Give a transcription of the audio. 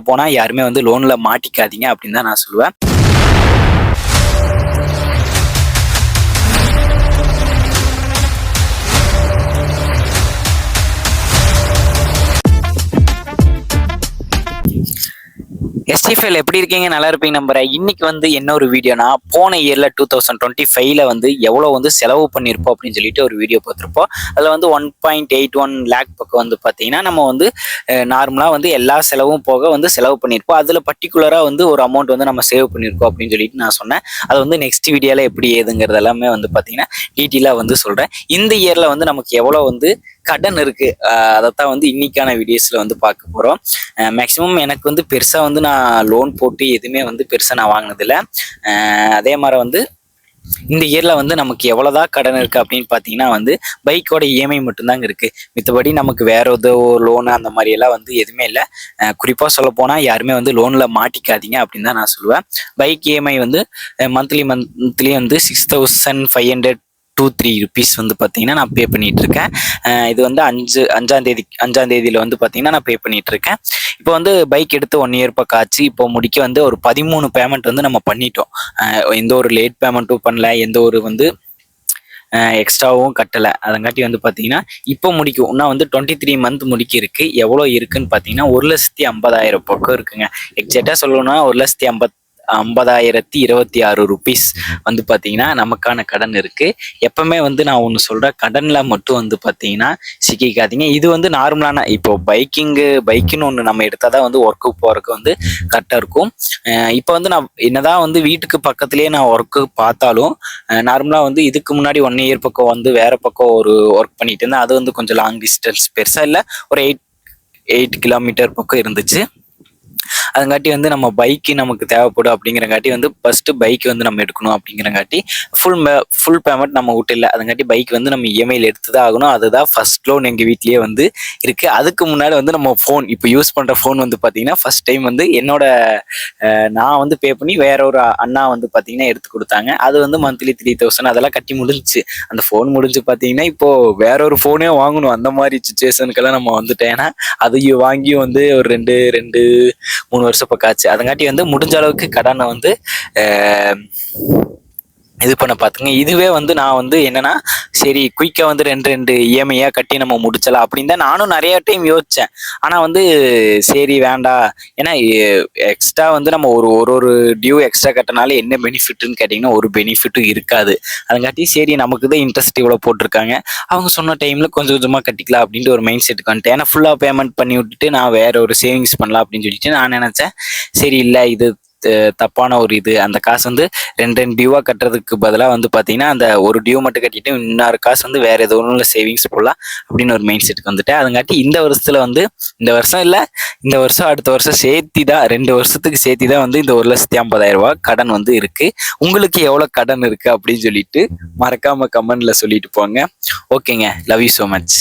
போனால் போனா யாருமே வந்து லோன்ல மாட்டிக்காதீங்க அப்படின்னு தான் நான் சொல்லுவேன். எஸ்டிஃபைல் எப்படி இருக்கீங்க? நல்லா இருப்பீங்க நம்புறேன். இன்னைக்கு வந்து என்ன ஒரு வீடியோனா போன இயர்ல டூ தௌசண்ட் டுவெண்ட்டி ஃபைவ்ல வந்து எவ்வளோ வந்து செலவு பண்ணியிருப்போம் அப்படின்னு சொல்லிட்டு ஒரு வீடியோ பார்த்துருப்போம் அதில் வந்து one point eight one lakh பக்கம் வந்து பார்த்தீங்கன்னா நம்ம வந்து நார்மலாக வந்து எல்லா செலவும் போக வந்து செலவு பண்ணியிருப்போம் அதில் பர்டிகுலராக வந்து ஒரு அமௌண்ட் வந்து நம்ம சேவ் பண்ணியிருக்கோம் அப்படின்னு சொல்லிட்டு நான் சொன்னேன். அது வந்து நெக்ஸ்ட் வீடியோவில் எப்படி ஏதுங்கிறது எல்லாமே வந்து பார்த்தீங்கன்னா டீட்டெயிலாக வந்து சொல்கிறேன் இந்த இயரில் வந்து நமக்கு எவ்வளோ வந்து கடன் இருக்கு. அதைத்தான் வந்து இன்னைக்கான வீடியோஸ்ல வந்து பார்க்க போறோம். மேக்சிமம் எனக்கு வந்து பெருசா வந்து நான் லோன் போட்டு எதுவுமே வந்து பெருசா நான் வாங்கினதில்ல. அதே மாதிரி வந்து இந்த இயர்ல வந்து நமக்கு எவ்வளவுதான் கடன் இருக்கு அப்படின்னு பாத்தீங்கன்னா வந்து பைக்கோட இஎம்ஐ மட்டும்தாங்க இருக்கு. மித்தபடி நமக்கு வேற ஏதோ லோன் அந்த மாதிரி எல்லாம் வந்து எதுவுமே இல்லை. குறிப்பா சொல்ல போனா யாருமே வந்து லோன்ல மாட்டிக்காதீங்க அப்படின்னு தான் நான் சொல்லுவேன். பைக் இஎம்ஐ வந்து மந்த்லி மந்த்லி வந்து six thousand five hundred two three rupees வந்து பார்த்தீங்கன்னா நான் பே பண்ணிட்டு இருக்கேன் இது வந்து அஞ்சு அஞ்சாம் தேதி அஞ்சாம் வந்து பார்த்தீங்கன்னா நான் பே பண்ணிட்டு இருக்கேன் இப்போ வந்து பைக் எடுத்து ஒன் இயர் பக்கம் ஆச்சு இப்போ முடிக்க வந்து ஒரு பதிமூணு பேமெண்ட் வந்து நம்ம பண்ணிட்டோம். எந்த ஒரு லேட் பேமெண்ட்டும் பண்ணல எந்த ஒரு வந்து எக்ஸ்ட்ராவும் கட்டலை. அதங்காட்டி வந்து பார்த்தீங்கன்னா இப்போ முடிக்கும். இன்னும் வந்து டுவெண்ட்டி த்ரீ மந்த் முடிக்கிருக்கு. எவ்வளோ இருக்குன்னு பார்த்தீங்கன்னா ஒரு லட்சத்தி ஐம்பதாயிரம் பக்கம் இருக்குங்க. எக்ஸாக்டாக சொல்லணும்னா ஒரு லட்சத்தி ஐம்பத் ஐம்பதாயிரத்தி இருபத்தி ஆறு ருபீஸ் வந்து பார்த்தீங்கன்னா நமக்கான கடன் இருக்கு. எப்பவுமே வந்து நான் ஒன்று சொல்கிறேன் கடனில் மட்டும் வந்து பார்த்தீங்கன்னா சிக்கிக்காதீங்க. இது வந்து நார்மலான இப்போ பைக்கிங்கு பைக்குன்னு ஒன்று நம்ம எடுத்தால் தான் வந்து ஒர்க்குக்கு போகிறதுக்கு வந்து கரெக்டாக இருக்கும். இப்போ வந்து நான் என்னதான் வந்து வீட்டுக்கு பக்கத்துலேயே நான் ஒர்க்கு பார்த்தாலும் நார்மலாக வந்து இதுக்கு முன்னாடி ஒன் இயர் பக்கம் வந்து வேற பக்கம் ஒரு ஒர்க் பண்ணிட்டு இருந்தேன். அது வந்து கொஞ்சம் லாங் டிஸ்டன்ஸ் பெருசாக இல்லை ஒரு எயிட் எயிட் கிலோமீட்டர் பக்கம் இருந்துச்சு. அதுங்காட்டி வந்து நம்ம பைக்கு நமக்கு தேவைப்படும் அப்படிங்கிறங்காட்டி வந்து ஃபர்ஸ்ட் பைக் வந்து நம்ம எடுக்கணும் அப்படிங்கிறங்காட்டி ஃபுல் ஃபுல் பேமெண்ட் நம்ம விட்டு இல்லை. அதுங்காட்டி பைக் வந்து நம்ம இஎம்ஐயில் எடுத்து தான் ஆகணும். அதுதான் ஃபர்ஸ்ட் லோன் எங்கள் வீட்லேயே வந்து இருக்கு. அதுக்கு முன்னாடி வந்து நம்ம ஃபோன் இப்போ யூஸ் பண்ணுற ஃபோன் வந்து பார்த்தீங்கன்னா ஃபர்ஸ்ட் டைம் வந்து என்னோட நான் வந்து பே பண்ணி வேற ஒரு அண்ணா வந்து பார்த்தீங்கன்னா எடுத்து கொடுத்தாங்க. அது வந்து மந்த்லி த்ரீ தௌசண்ட் அதெல்லாம் கட்டி முடிஞ்சுச்சு. அந்த ஃபோன் முடிஞ்சு பார்த்தீங்கன்னா இப்போ வேற ஒரு ஃபோனே வாங்கணும். அந்த மாதிரி சுச்சுவேஷனுக்கெல்லாம் நம்ம வந்துட்டேன். ஏன்னா அதையும் வாங்கி வந்து ஒரு ரெண்டு ரெண்டு மூணு வருஷம் பக்கம் ஆச்சு அதங்காட்டி வந்து முடிஞ்ச அளவுக்கு கடனை வந்து இது பண்ண பார்த்துங்க இதுவே வந்து நான் வந்து என்னன்னா சரி குயிக்காக வந்து ரெண்டு ரெண்டு இஎம்ஐயாக கட்டி நம்ம முடிச்சலாம் அப்படின்னு தான் நானும் நிறைய டைம் யோசித்தேன் ஆனால் வந்து சரி வேண்டாம் ஏன்னா எக்ஸ்ட்ரா வந்து நம்ம ஒரு ஒரு ஒரு டியூ எக்ஸ்ட்ரா கட்டினால என்ன பெனிஃபிட்னு கேட்டிங்கன்னா ஒரு பெனிஃபிட்டும் இருக்காது. அதுங்காட்டி சரி நமக்கு தான் இன்ட்ரெஸ்ட் இவ்வளோ போட்டிருக்காங்க. அவங்க சொன்ன டைமில் கொஞ்சம் கொஞ்சமாக கட்டிக்கலாம் அப்படின்ட்டு ஒரு மைண்ட் செட்டுக்கு வந்துட்டேன். ஏன்னா ஃபுல்லாக பேமெண்ட் பண்ணி விட்டுட்டு நான் வேற ஒரு சேவிங்ஸ் பண்ணலாம் அப்படின்னு சொல்லிட்டு நான் நினச்சேன். சரி இல்லை இது தப்பான ஒரு இது. அந்த காசு வந்து ரெண்டு ரெண்டு டியூவா கட்டுறதுக்கு பதிலாக வந்து பார்த்தீங்கன்னா அந்த ஒரு டியூ மட்டும் கட்டிட்டு இன்னொரு காசு வந்து வேற ஏதோ ஒன்றும் சேவிங்ஸ் போடலாம் அப்படின்னு ஒரு மைண்ட் செட்டுக்கு வந்துட்டேன். அதுங்காட்டி இந்த வருஷத்துல வந்து இந்த வருஷம் இல்லை இந்த வருஷம் அடுத்த வருஷம் சேர்த்தி தான் ரெண்டு வருஷத்துக்கு சேர்த்தி தான் வந்து இந்த ஒரு லட்சத்தி ஐம்பதாயிரம் ரூபாய் கடன் வந்து இருக்கு. உங்களுக்கு எவ்வளோ கடன் இருக்கு அப்படின்னு சொல்லிட்டு மறக்காம கமெண்ட்ல சொல்லிட்டு போங்க. ஓகேங்க லவ் யூ ஸோ மச்